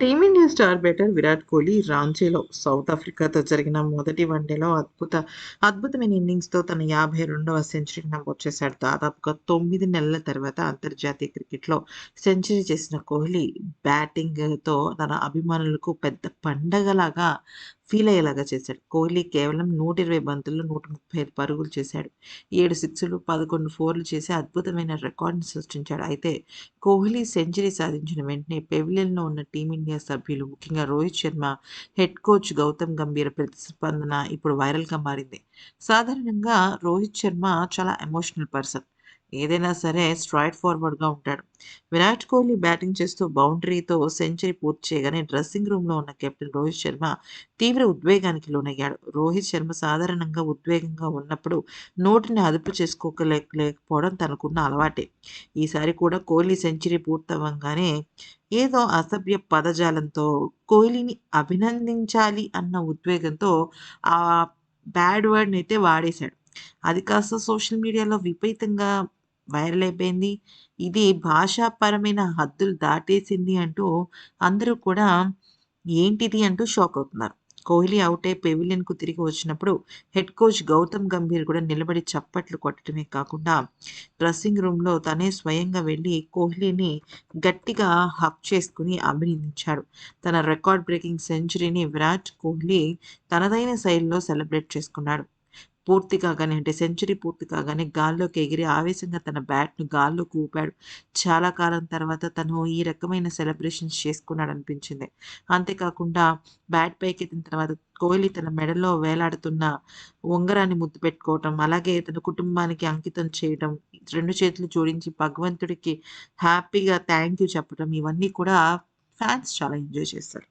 Team India star batter Virat Kohli రాంచీలో south ఆఫ్రికాతో జరిగిన మొదటి వన్డేలో అద్భుత అద్భుతమైన ఇన్నింగ్స్తో తన యాభై రెండవ సెంచరీని నమోదు చేశాడు దాదాపుగా తొమ్మిది నెలల తర్వాత అంతర్జాతీయ క్రికెట్లో సెంచరీ చేసిన కోహ్లీ బ్యాటింగ్తో తన అభిమానులకు పెద్ద పండగలాగా ఫీల్ అయ్యేలాగా చేశాడు. కోహ్లీ కేవలం నూట ఇరవై బంతుల్లో నూట ముప్పై ఐదు పరుగులు చేశాడు. ఏడు సిక్స్లు పదకొండు ఫోర్లు చేసి అద్భుతమైన రికార్డుని సృష్టించాడు. అయితే కోహ్లీ సెంచరీ సాధించిన వెంటనే పెవిలియన్లో ఉన్న టీమిండియా సభ్యులు ముఖ్యంగా రోహిత్ శర్మ హెడ్ కోచ్ గౌతమ్ గంభీర్ ప్రతిస్పందన ఇప్పుడు వైరల్గా మారింది. సాధారణంగా రోహిత్ శర్మ చాలా ఎమోషనల్ పర్సన్. ఏదైనా సరే స్ట్రైట్ ఫార్వర్డ్గా ఉంటాడు. విరాట్ కోహ్లీ బ్యాటింగ్ చేస్తూ బౌండరీతో సెంచరీ పూర్తి చేయగానే డ్రెస్సింగ్ రూమ్లో ఉన్న కెప్టెన్ రోహిత్ శర్మ తీవ్ర ఉద్వేగానికి లోనయ్యాడు. రోహిత్ శర్మ సాధారణంగా ఉద్వేగంగా ఉన్నప్పుడు నోటిని అదుపు చేసుకోలేక లేకపోవడం తనకున్న అలవాటే. ఈసారి కూడా కోహ్లీ సెంచరీ పూర్తవ్వగానే ఏదో అసభ్య పదజాలంతో కోహ్లీని అభినందించాలి అన్న ఉద్వేగంతో ఆ బ్యాడ్ వర్డ్ని అయితే వాడేశాడు. అది కాస్త సోషల్ మీడియాలో విపరీతంగా వైరల్ అయిపోయింది. ఇది భాషాపరమైన హద్దులు దాటేసింది అంటూ అందరూ కూడా ఏంటిది అంటూ షాక్ అవుతున్నారు. కోహ్లీ అవుట్ అయి పెవిలియన్కు తిరిగి వచ్చినప్పుడు హెడ్ కోచ్ గౌతమ్ గంభీర్ కూడా నిలబడి చప్పట్లు కొట్టడమే కాకుండా డ్రెస్సింగ్ రూమ్లో తనే స్వయంగా వెళ్ళి కోహ్లీని గట్టిగా హక్ చేసుకుని అభినందించాడు. తన రికార్డ్ బ్రేకింగ్ సెంచరీని విరాట్ కోహ్లీ తనదైన శైలిలో సెలబ్రేట్ చేసుకున్నాడు. పూర్తి కాగానే అంటే సెంచరీ పూర్తి కాగానే గాల్లోకి ఎగిరి ఆవేశంగా తన బ్యాట్ను గాల్లోకి ఊపాడు చాలా కాలం తర్వాత తను ఈ రకమైన సెలబ్రేషన్స్ చేసుకున్నాడు అనిపించింది. అంతేకాకుండా బ్యాట్ పైకి ఎత్తిన తర్వాత కోహ్లీ తన మెడలో వేలాడుతున్న ఉంగరాన్ని ముద్దు పెట్టుకోవటం అలాగే తన కుటుంబానికి అంకితం చేయడం రెండు చేతులు జోడించి భగవంతుడికి హ్యాపీగా థ్యాంక్ యూ చెప్పడం ఇవన్నీ కూడా ఫ్యాన్స్ చాలా ఎంజాయ్ చేస్తారు.